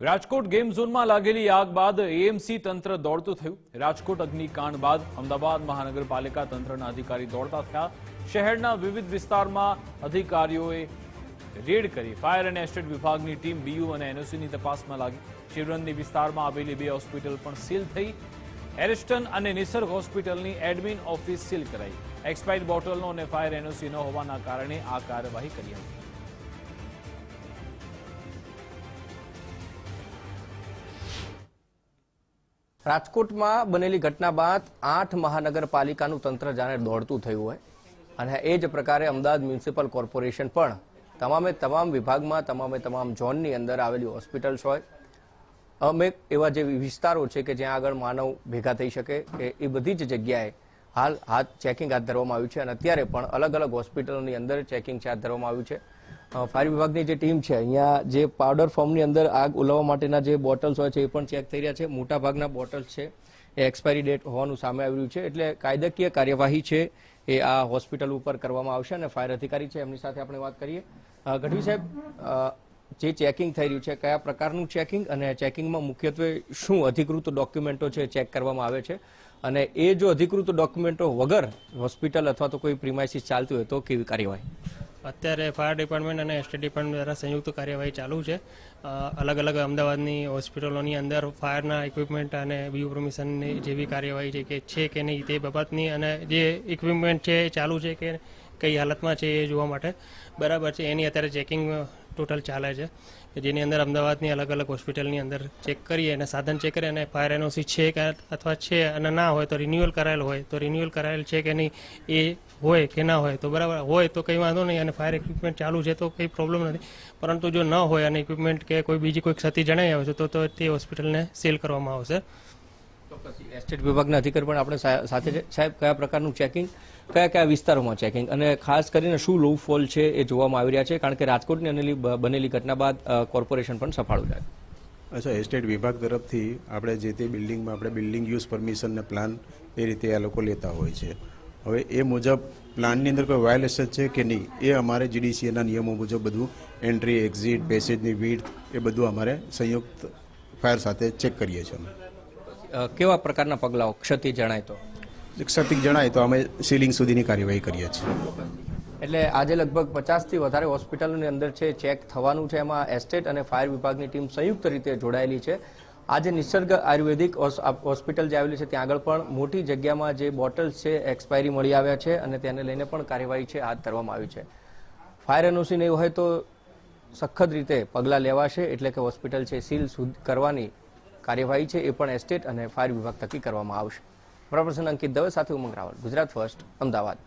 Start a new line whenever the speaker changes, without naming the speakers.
Rajkot game ઝોનમાં લાગેલી આગ બાદ એએમસી તંત્ર દોડતું થયું. રાજકોટ અગ્નિકાંડ બાદ અમદાવાદ મહાનગરપાલિકા તંત્રના અધિકારી દોડતા થયા. શહેરના વિવિધ વિસ્તારમાં અધિકારીઓએ રેડ કરી. ફાયર અને એસ્ટેટ વિભાગની ટીમ બીયુ અને એનઓસીની તપાસમાં લાગી. શિવરંદી વિસ્તારમાં આવેલી બે હોસ્પિટલ પણ સીલ થઈ. એરિસ્ટન અને નિસર્ગ હોસ્પિટલની એડમિન ઓફિસ સીલ કરાઈ. એક્સપાયર્ડ બોટલનો અને ફાયર એનઓસી ન હોવાના કારણે આ કાર્યવાહી કરી હતી.
રાજકોટમાં બનેલી ઘટના બાદ આઠ મહાનગરપાલિકાનું તંત્ર જાણે દોડતું થયું હોય. અને એ જ પ્રકારે અમદાવાદ મ્યુનિસિપલ કોર્પોરેશન પણ તમામે તમામ વિભાગમાં તમામે તમામ ઝોનની અંદર આવેલી હોસ્પિટલ્સ હોય. અમે એવા જે વિસ્તારો છે કે જ્યાં આગળ માનવ ભેગા થઈ શકે, એ બધી જ જગ્યાએ હાલ હાથ ચેકિંગ હાથ ધરવામાં આવ્યું છે. અને અત્યારે પણ અલગ અલગ હોસ્પિટલોની અંદર ચેકિંગ હાથ ધરવામાં આવ્યું છે. ફાયર વિભાગની જે ટીમ છે, અહીંયા જે પાવડર ફોર્મની અંદર આગ ઉલાવવા માટેના જે બોટલ્સ હોય છે, એ પણ ચેક થઈ રહ્યા છે. મોટા ભાગના બોટલ્સ છે, એ એક્સપાયરી ડેટ હોવાનું સામે આવ્યું છે. એટલે કાયદાકીય કાર્યવાહી છે, એ આ હોસ્પિટલ ઉપર કરવામાં આવશે અને ફાયર અધિકારી છે, એમની સાથે આપણે વાત કરીએ. ગઢવી સાહેબ જે ચેકિંગ થઈ રહ્યું છે, કયા પ્રકારનું ચેકિંગ અને ચેકિંગમાં મુખ્યત્વે શું અધિકૃત ડોક્યુમેન્ટો છે ચેક કરવામાં આવે છે? અને એ જો અધિકૃત ડોક્યુમેન્ટો વગર હોસ્પિટલ અથવા તો કોઈ પ્રિમાઇસીસ ચાલતું હોય તો કેવી કાર્યવાહી?
અત્યારે ફાયર ડિપાર્ટમેન્ટ અને એસટી ડિપાર્ટમેન્ટ દ્વારા સંયુક્ત કાર્યવાહી ચાલુ છે. અલગ અલગ અમદાવાદની હોસ્પિટલોની અંદર ફાયરના ઇક્વિપમેન્ટ અને બીયુ પરમિશનની જેવી કાર્યવાહી છે કે છે કે નહીં તે બાબતની અને જે ઇક્વિપમેન્ટ છે એ ચાલુ છે કે કઈ હાલતમાં છે એ જોવા માટે. બરાબર છે, એની અત્યારે ચેકિંગ ટોટલ ચાલે છે કે જેની અંદર અમદાવાદની અલગ અલગ હોસ્પિટલની અંદર ચેક કરીએ અને સાધન ચેક કરીએ અને ફાયર એનઓસી છે કે અથવા છે અને ના હોય તો રિન્યુઅલ કરાયેલ હોય, તો રિન્યુઅલ કરાયેલ છે કે નહીં એ હોય કે ના હોય, તો બરાબર હોય તો કંઈ વાંધો નહીં અને ફાયર ઇક્વિપમેન્ટ ચાલુ છે તો કંઈ પ્રોબ્લેમ નથી. પરંતુ જો ન હોય અને ઇક્વિપમેન્ટ કે કોઈ બીજી કોઈ ક્ષતિ જણાઈ આવે છે, તો તો તે હોસ્પિટલને સીલ કરવામાં આવશે.
એસ્ટેટ વિભાગના અધિકારી પણ આપણે સાથે સાહેબ, કયા પ્રકારનું ચેકિંગ કયા કયા વિસ્તારોમાં ચેકિંગ અને ખાસ કરીને શું લો ફોલ છે એ જોવામાં આવી રહ્યા છે? કારણ કે રાજકોટની અનેલી બનેલી ઘટના બાદ કોર્પોરેશન પણ સફાળું જાય
અચ્છા એસ્ટેટ વિભાગ તરફથી આપણે જે તે બિલ્ડિંગમાં આપણે બિલ્ડિંગ યુઝ પરમિશનને પ્લાન એ રીતે આ લોકો લેતા હોય છે. હવે એ મુજબ પ્લાનની અંદર કોઈ વાયોલેશન છે કે નહીં? એ અમારે જીડીસીએના નિયમો મુજબ બધું એન્ટ્રી એક્ઝિટ પેસેજની વીડ એ બધું અમારે સંયુક્ત ફાયર સાથે ચેક કરીએ છીએ અમે.
કેવા પ્રકારના પગલાઓ ક્ષતિ જણાય તો?
ક્ષતિક જણાય તો અમે સીલિંગ સુધીની કાર્યવાહી કરીએ છીએ.
એટલે આજે લગભગ પચાસથી વધારે હોસ્પિટલોની અંદર છે ચેક થવાનું છે. એમાં એસ્ટેટ અને ફાયર વિભાગની ટીમ સંયુક્ત રીતે જોડાયેલી છે. આજે નિસર્ગ આયુર્વેદિક હોસ્પિટલ જે આવેલી છે ત્યાં આગળ પણ મોટી જગ્યામાં જે બોટલ્સ છે એક્સપાયરી મળી આવ્યા છે અને તેને લઈને પણ કાર્યવાહી છે હાથ ધરવામાં આવી છે. ફાયર એનઓસી એવું હોય તો સખત રીતે પગલાં લેવાશે. એટલે કે હોસ્પિટલ છે સીલ કરવાની કાર્યવાહી છે એ પણ એસ્ટેટ અને ફાયર વિભાગ થકી કરવામાં આવશે. પ્રફેસર અંકિત દવે સાથે ઉમંગ રાવલ, ગુજરાત ફર્સ્ટ, અમદાવાદ.